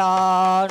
प्राण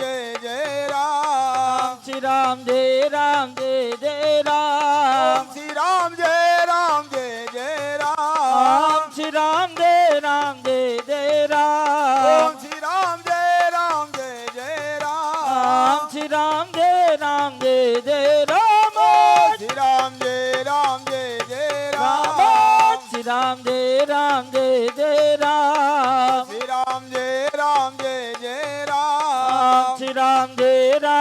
રામ શ્રી રામ જય રામ જય જય ઓમ રામ શ્રી રામ જય રામ જય જય રામ રામ શ્રી રામ જય રામ જય જય રામ ઓમ શ્રી રામ જય રામ જય જય રામ રામ શ્રી રામ જય રામ જય જય રામ ઓમ શ્રી રામ જય રામ જય જય રામ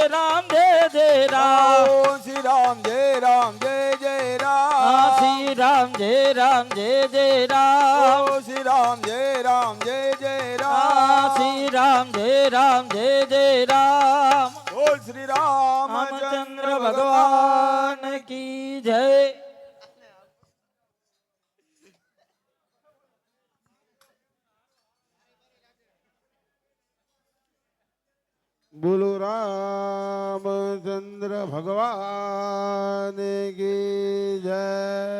જય રામ જય જય રામ. શ્રી રામ જય રામ જય જય રામ. શ્રી રામ જય રામ જય જય રામ. શ્રી રામ જય રામ જય જય રામ. શ્રી રામ જય રામ જય જય રામ. બોલ શ્રી રામ રામચંદ્ર ભગવાન કી જય. બોલો રામચંદ્ર ભગવાન કી જય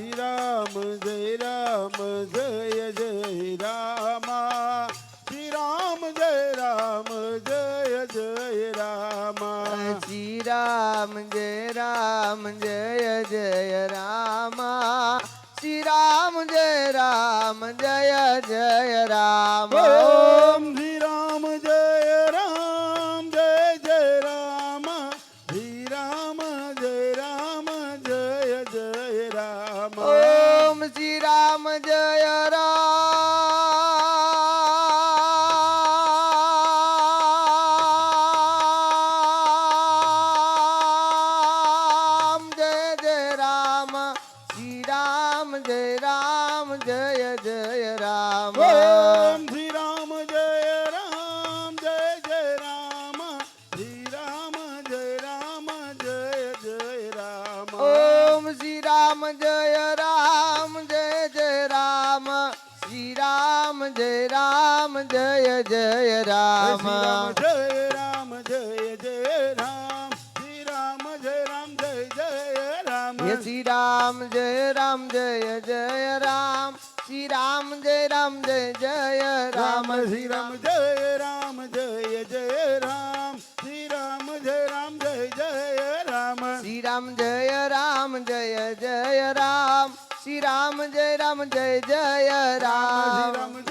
રામ જય જય રામ. જય જય રામ. શ્રી જય રામ જય જય રામ. શ્રી રામ જય રામ જય જય રામ. હે શ્રી રામ જય રામ જય જય રામ. શ્રી રામ જય રામ જય જય રામ. શ્રી રામ જય રામ જય જય રામ. શ્રી રામ જય રામ જય જય રામ. શ્રી રામ જય રામ જય જય રામ. શ્રી રામ જય રામ જય જય શ્રી રામ જય રામ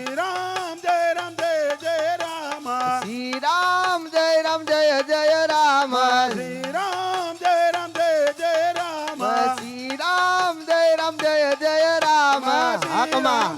Toma!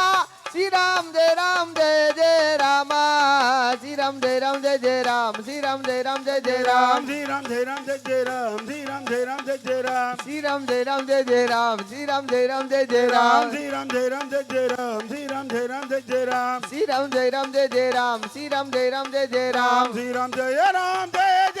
રામ જય જય રામ શ્રી રામ જય રામ જય જય રામ શ્રી રામ જય રામ જય જય રામ શ્રી રામ જય રામ જય જય રામ શ્રી રામ જય રામ જય જય રામ શ્રી રામ જય રામ જય જય રામ શ્રી રામ જય રામ જય જય રામ શ્રી રામ જય રામ જય જય રામ શ્રી રામ જય રામ જય જય રામ રામ શ્રી રામ જય રામ જય જય રામ શ્રી રામ જય રામ જય જય રામ શ્રી રામ જય રામ જય જય રામ શ્રી રામ જય રામ જય જય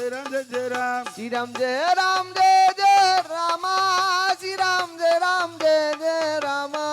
जय जय राम। श्री राम जय राम जय जय रामा। श्री राम जय राम जय जय रामा।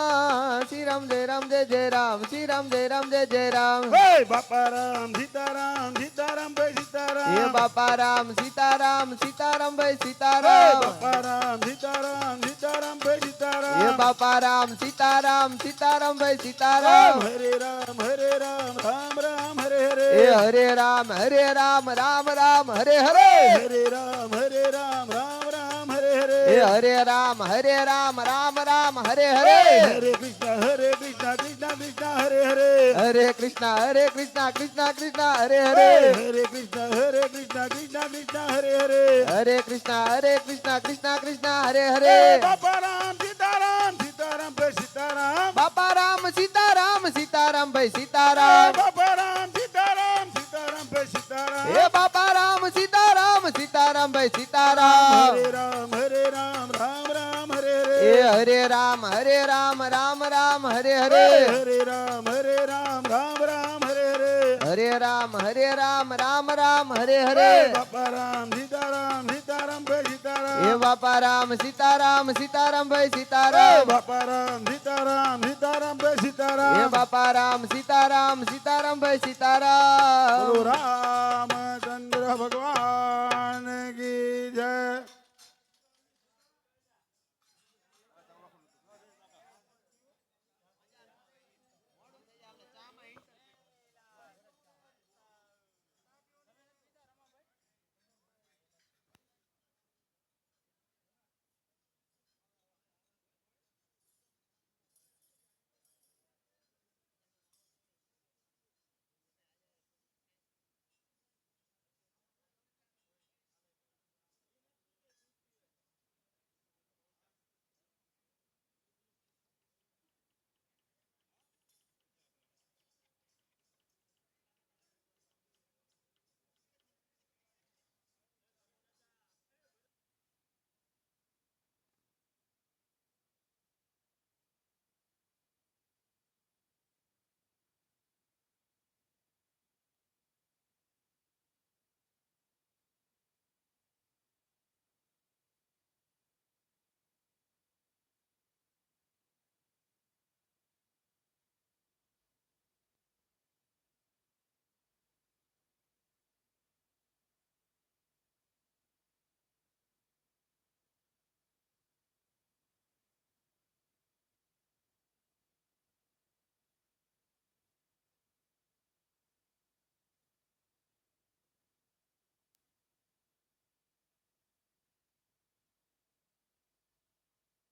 श्री राम जय राम जय जय राम। श्री राम जय राम जय जय राम। हे बापा राम सीताराम सीताराम भाई सीताराम। हे बापा राम सीताराम सीताराम भाई सीताराम। बापा राम सीताराम सीताराम भाई सीताराम। हे बापा राम सीताराम सीताराम भाई सीताराम। हरे राम हरे राम राम राम हरे हरे। हे हरे राम हरे राम राम राम हरे हरे। हरे राम हरे राम राम राम हरे हरे। हरे राम हरे राम राम राम हरे हरे। हरे कृष्णा हरे कृष्णा कृष्णा कृष्णा हरे हरे। हरे कृष्णा हरे कृष्णा कृष्णा कृष्णा हरे हरे। हरे कृष्णा हरे कृष्णा कृष्णा कृष्णा हरे हरे। हरे कृष्णा हरे कृष्णा कृष्णा कृष्णा हरे हरे। बाबा राम सीताराम सीताराम भाई सीताराम। बाबा राम सीताराम सीताराम भाई सीताराम। बाबा राम सीताराम सीताराम भाई सीताराम। बाबा राम सीता સીતારામ ભાઈ સીતારામ. હરે રામ હરે રામ રામ રામ હરે હરે. હરે રામ હરે રામ રામ રામ હરે હરે. હરે રામ હરે રામ રામ રામ હરે હરે. હરે રામ હરે રામ રામ રામ હરે હરે. બાપા રામ સીતારામ સીતારામ ભાઈ સીતારામ. એ બાપા રામ સીતારામ સીતારામ ભાઈ સીતારામ. બાપા રામ સીતારામ સીતારામ ભાઈ સીતારામ. એ બાપા રામ સીતારામ સીતારામ ભાઈ સીતારામ. રામચંદ્ર ભગવાન કી જય.